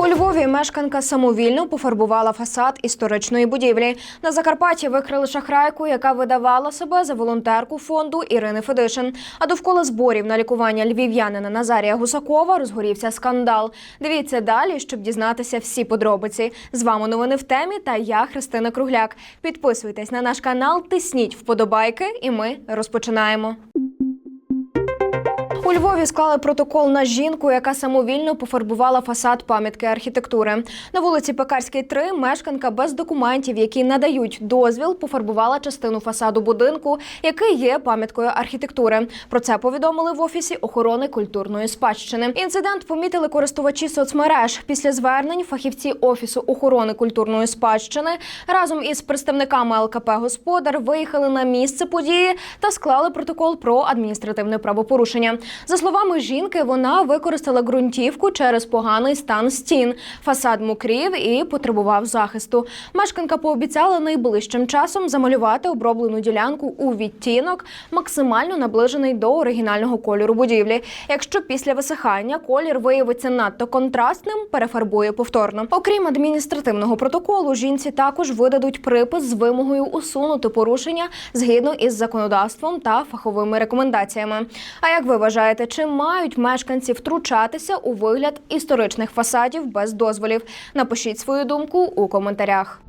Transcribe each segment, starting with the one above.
У Львові мешканка самовільно пофарбувала фасад історичної будівлі. На Закарпатті викрили шахрайку, яка видавала себе за волонтерку фонду Ірини Федишин. А довкола зборів на лікування львів'янина Назарія Гусакова розгорівся скандал. Дивіться далі, щоб дізнатися всі подробиці. З вами новини в темі та я Христина Кругляк. Підписуйтесь на наш канал, тисніть вподобайки, і ми розпочинаємо. У Львові склали протокол на жінку, яка самовільно пофарбувала фасад пам'ятки архітектури. На вулиці Пекарській 3 мешканка без документів, які надають дозвіл, пофарбувала частину фасаду будинку, який є пам'яткою архітектури. Про це повідомили в офісі охорони культурної спадщини. Інцидент помітили користувачі соцмереж. Після звернень фахівці офісу охорони культурної спадщини разом із представниками ЛКП Господар виїхали на місце події та склали протокол про адміністративне правопорушення. За словами жінки, вона використала ґрунтівку через поганий стан стін. Фасад мокрів і потребував захисту. Мешканка пообіцяла найближчим часом замалювати оброблену ділянку у відтінок, максимально наближений до оригінального кольору будівлі. Якщо після висихання колір виявиться надто контрастним, перефарбує повторно. Окрім адміністративного протоколу, жінці також видадуть припис з вимогою усунути порушення згідно із законодавством та фаховими рекомендаціями. А як ви вважаєте, чи мають мешканці втручатися у вигляд історичних фасадів без дозволів? Напишіть свою думку у коментарях.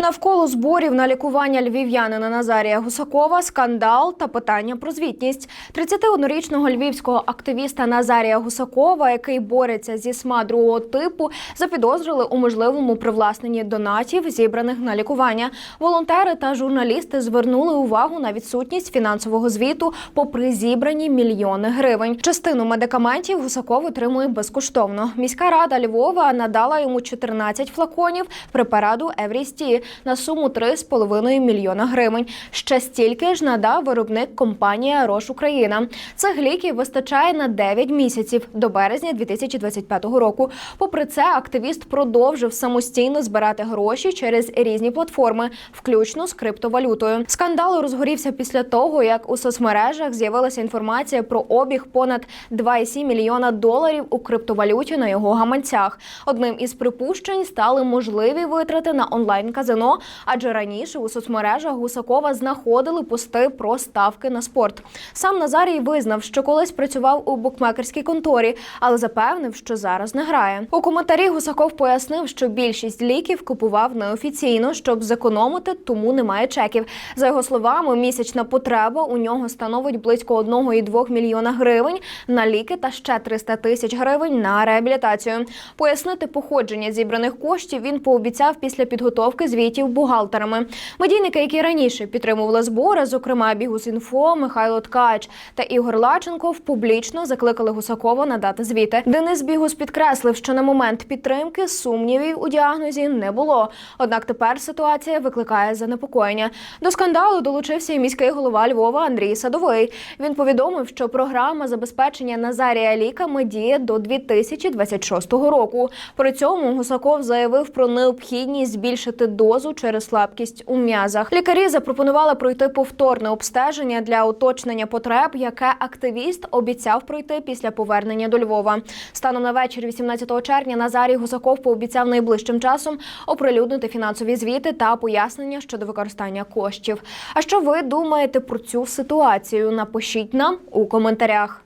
Навколо зборів на лікування львів'янина Назарія Гусакова скандал та питання про звітність. 31-річного львівського активіста Назарія Гусакова, який бореться зі СМА другого типу, запідозрили у можливому привласненні донатів, зібраних на лікування. Волонтери та журналісти звернули увагу на відсутність фінансового звіту, попри зібрані мільйони гривень. Частину медикаментів Гусаков отримує безкоштовно. Міська рада Львова надала йому 14 флаконів препарату Еврісті на суму 3,5 мільйона гривень. Ще стільки ж надав виробник компанія Рош Україна. Цих ліків вистачає на 9 місяців до березня 2025 року. Попри це, активіст продовжив самостійно збирати гроші через різні платформи, включно з криптовалютою. Скандал розгорівся після того, як у соцмережах з'явилася інформація про обіг понад 2,7 мільйона доларів у криптовалюті на його гаманцях. Одним із припущень стали можливі витрати на онлайн казино, адже раніше у соцмережах Гусакова знаходили пости про ставки на спорт. Сам Назарій визнав, що колись працював у букмекерській конторі, але запевнив, що зараз не грає. У коментарі Гусаков пояснив, що більшість ліків купував неофіційно, щоб зекономити, тому немає чеків. За його словами, місячна потреба у нього становить близько 1,2 мільйона гривень на ліки та ще 300 тисяч гривень на реабілітацію. Пояснити походження зібраних коштів він пообіцяв після підготовки звітів бухгалтерами. Медійники, які раніше підтримували збори, зокрема Бігус.Інфо, Михайло Ткач та Ігор Лаченков, публічно закликали Гусакова надати звіти. Денис Бігус підкреслив, що на момент підтримки сумнівів у діагнозі не було. Однак тепер ситуація викликає занепокоєння. До скандалу долучився і міський голова Львова Андрій Садовий. Він повідомив, що програма забезпечення Назарія ліками діє до 2026 року. При цьому Гусаков заявив про необхідність збільшити дозу через слабкість у м'язах. Лікарі запропонували пройти повторне обстеження для уточнення потреб, яке активіст обіцяв пройти після повернення до Львова. Станом на вечір 18 червня Назарій Гусаков пообіцяв найближчим часом оприлюднити фінансові звіти та пояснення щодо використання коштів. А що ви думаєте про цю ситуацію? Напишіть нам у коментарях.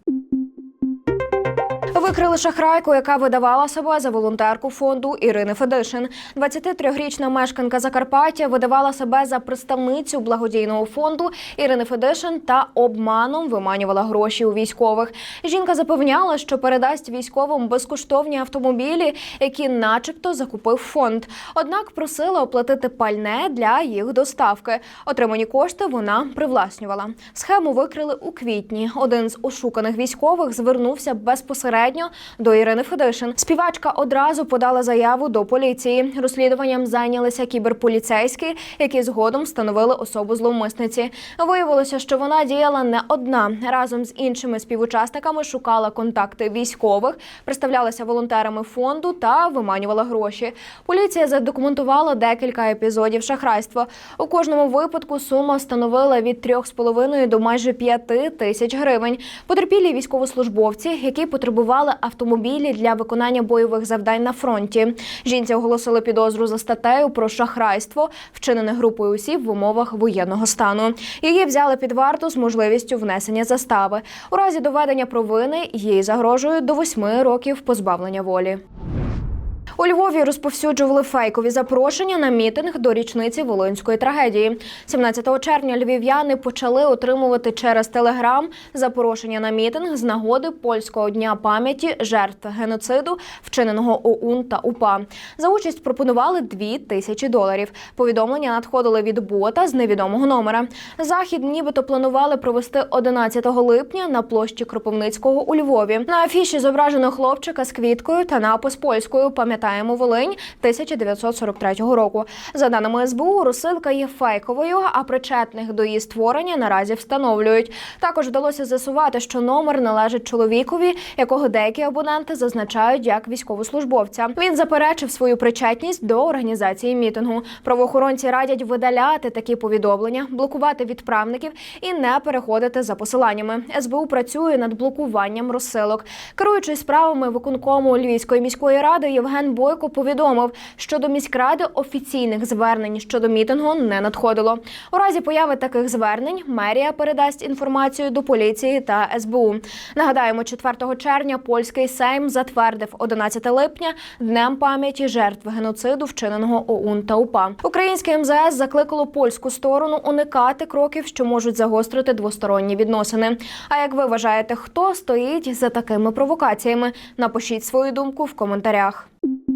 Викрили шахрайку, яка видавала себе за волонтерку фонду Ірини Федишин. 23-річна мешканка Закарпаття видавала себе за представницю благодійного фонду Ірини Федишин та обманом виманювала гроші у військових. Жінка запевняла, що передасть військовим безкоштовні автомобілі, які, начебто, закупив фонд. Однак просила оплатити пальне для їх доставки. Отримані кошти вона привласнювала. Схему викрили у квітні. Один з ошуканих військових звернувся безпосередньо до Ірини Федишин. Співачка одразу подала заяву до поліції. Розслідуванням зайнялися кіберполіцейські, які згодом встановили особу зловмисниці. Виявилося, що вона діяла не одна. Разом з іншими співучасниками шукала контакти військових, представлялася волонтерами фонду та виманювала гроші. Поліція задокументувала декілька епізодів шахрайства. У кожному випадку сума становила від 3,5 до майже 5 тисяч гривень. Потерпілі військовослужбовці, які потребували збирали автомобілі для виконання бойових завдань на фронті. Жінці оголосили підозру за статтею про шахрайство, вчинене групою осіб в умовах воєнного стану. Її взяли під варту з можливістю внесення застави. У разі доведення провини їй загрожує до восьми років позбавлення волі. У Львові розповсюджували фейкові запрошення на мітинг до річниці Волинської трагедії. 17 червня львів'яни почали отримувати через телеграм запрошення на мітинг з нагоди польського дня пам'яті жертв геноциду, вчиненого ОУН та УПА. За участь пропонували 2 тисячі доларів. Повідомлення надходили від бота з невідомого номера. Захід нібито планували провести 11 липня на площі Кропивницького у Львові. На афіші зображено хлопчика з квіткою та напис польською Пам'ятаємо Волинь 1943 року. За даними СБУ, розсилка є фейковою, а причетних до її створення наразі встановлюють. Також вдалося з'ясувати, що номер належить чоловікові, якого деякі абоненти зазначають як військовослужбовця. Він заперечив свою причетність до організації мітингу. Правоохоронці радять видаляти такі повідомлення, блокувати відправників і не переходити за посиланнями. СБУ працює над блокуванням розсилок. Керуючий справами виконкому Львівської міської ради Євген Бойко повідомив, що до міськради офіційних звернень щодо мітингу не надходило. У разі появи таких звернень мерія передасть інформацію до поліції та СБУ. Нагадаємо, 4 червня польський сейм затвердив 11 липня днем пам'яті жертв геноциду, вчиненого ОУН та УПА. Українське МЗС закликало польську сторону уникати кроків, що можуть загострити двосторонні відносини. А як ви вважаєте, хто стоїть за такими провокаціями? Напишіть свою думку в коментарях. Thank you.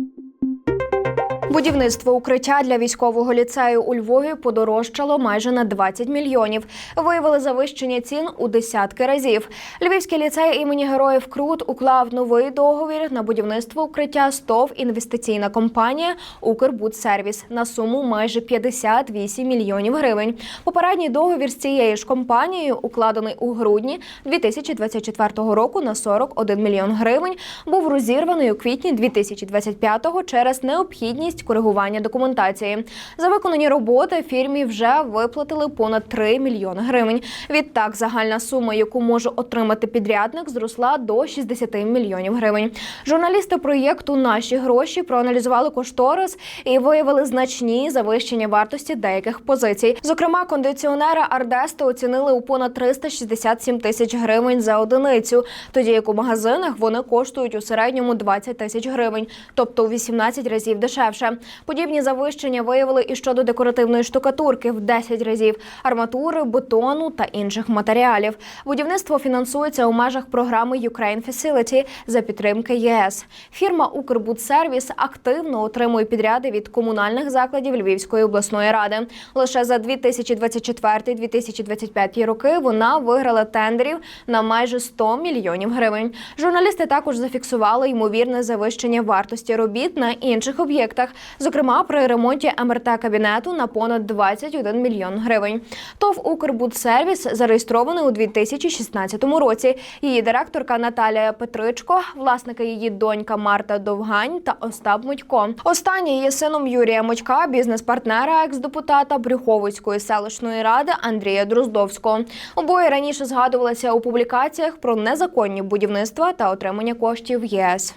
Будівництво укриття для військового ліцею у Львові подорожчало майже на 20 мільйонів. Виявили завищення цін у десятки разів. Львівський ліцей імені Героїв Крут уклав новий договір на будівництво укриття СТОВ інвестиційна компанія Укрбудсервіс на суму майже 58 мільйонів гривень. Попередній договір з цією ж компанією, укладений у грудні 2024 року на 41 мільйон гривень, був розірваний у квітні 2025-го через необхідність коригування документації. За виконані роботи фірмі вже виплатили понад 3 мільйони гривень. Відтак, загальна сума, яку може отримати підрядник, зросла до 60 мільйонів гривень. Журналісти проєкту Наші гроші проаналізували кошторис і виявили значні завищення вартості деяких позицій. Зокрема, кондиціонери Ардесто оцінили у понад 367 тисяч гривень за одиницю, тоді як у магазинах вони коштують у середньому 20 тисяч гривень, тобто у 18 разів дешевше. Подібні завищення виявили і щодо декоративної штукатурки в 10 разів, арматури, бетону та інших матеріалів. Будівництво фінансується у межах програми Ukraine Facility за підтримки ЄС. Фірма Укрбудсервіс активно отримує підряди від комунальних закладів Львівської обласної ради. Лише за 2024-2025 роки вона виграла тендерів на майже 100 мільйонів гривень. Журналісти також зафіксували ймовірне завищення вартості робіт на інших об'єктах, зокрема при ремонті МРТ кабінету на понад 21 мільйон гривень. ТОВ Укрбудсервіс зареєстрований у 2016 році. Її директорка Наталія Петричко, власники її донька Марта Довгань та Остап Мудько. Останній є сином Юрія Мудька, бізнес-партнера екс-депутата Брюховицької селищної ради Андрія Дроздовського. Обоє раніше згадувалися у публікаціях про незаконні будівництва та отримання коштів ЄС.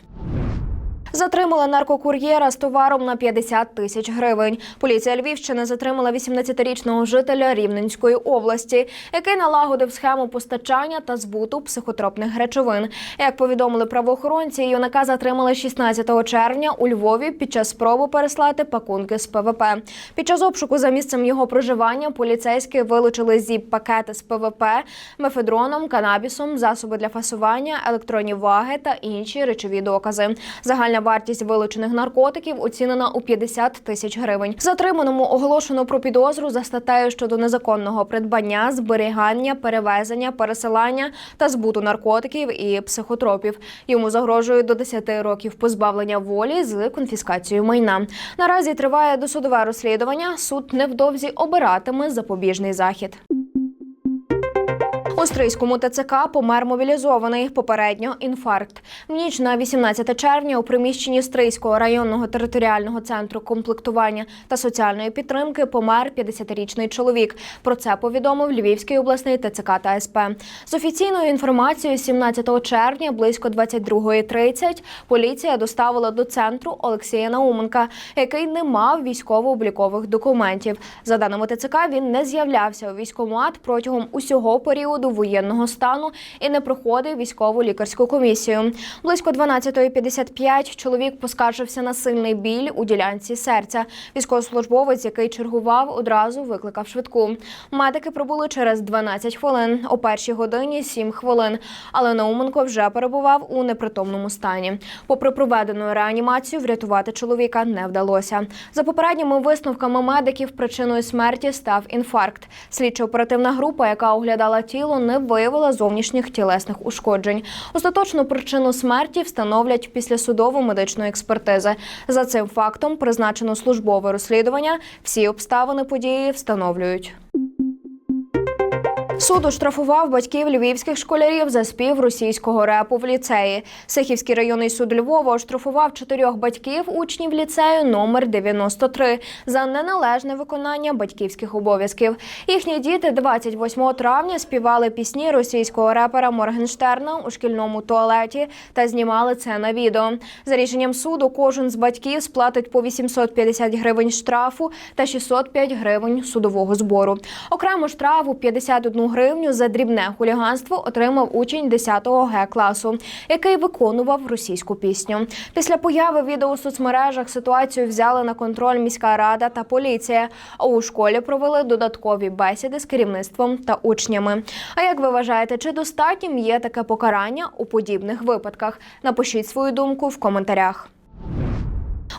Затримали наркокур'єра з товаром на 50 тисяч гривень. Поліція Львівщини затримала 18-річного жителя Рівненської області, який налагодив схему постачання та збуту психотропних речовин. Як повідомили правоохоронці, юнака затримали 16 червня у Львові під час спроби переслати пакунки з ПВП. Під час обшуку за місцем його проживання поліцейські вилучили зіп-пакети з ПВП, мефедроном, канабісом, засоби для фасування, електронні ваги та інші речові докази. Загальна вартість вилучених наркотиків оцінена у 50 тисяч гривень. Затриманому оголошено про підозру за статтею щодо незаконного придбання, зберігання, перевезення, пересилання та збуту наркотиків і психотропів. Йому загрожує до 10 років позбавлення волі з конфіскацією майна. Наразі триває досудове розслідування. Суд невдовзі обиратиме запобіжний захід. У Стрийському ТЦК помер мобілізований. Попередньо інфаркт. В ніч на 18 червня у приміщенні Стрийського районного територіального центру комплектування та соціальної підтримки помер 50-річний чоловік. Про це повідомив Львівський обласний ТЦК та СП. З офіційною інформацією, 17 червня близько 22.30 поліція доставила до центру Олексія Науменка, який не мав військово-облікових документів. За даними ТЦК, він не з'являвся у військкомат протягом усього періоду воєнного стану і не проходив військову лікарську комісію. Близько 12.55 чоловік поскаржився на сильний біль у ділянці серця. Військовослужбовець, який чергував, одразу викликав швидку. Медики прибули через 12 хвилин, о першій годині 7 хвилин. Але Науменко вже перебував у непритомному стані. Попри проведену реанімацію, врятувати чоловіка не вдалося. За попередніми висновками медиків, причиною смерті став інфаркт. Слідчо-оперативна група, яка оглядала тіло, не виявила зовнішніх тілесних ушкоджень. Остаточну причину смерті встановлять після судово медичної експертизи. За цим фактом призначено службове розслідування. Всі обставини події встановлюють. Суд оштрафував батьків львівських школярів за спів російського репу в ліцеї. Сихівський районний суд Львова оштрафував чотирьох батьків учнів ліцею номер 93 за неналежне виконання батьківських обов'язків. Їхні діти 28 травня співали пісні російського репера Моргенштерна у шкільному туалеті та знімали це на відео. За рішенням суду, кожен з батьків сплатить по 850 гривень штрафу та 605 гривень судового збору. Окремо штрафу 51 гривню за дрібне хуліганство отримав учень 10 Г класу, який виконував російську пісню. Після появи відео у соцмережах ситуацію взяли на контроль міська рада та поліція. А у школі провели додаткові бесіди з керівництвом та учнями. А як ви вважаєте, чи достатнім є таке покарання у подібних випадках? Напишіть свою думку в коментарях.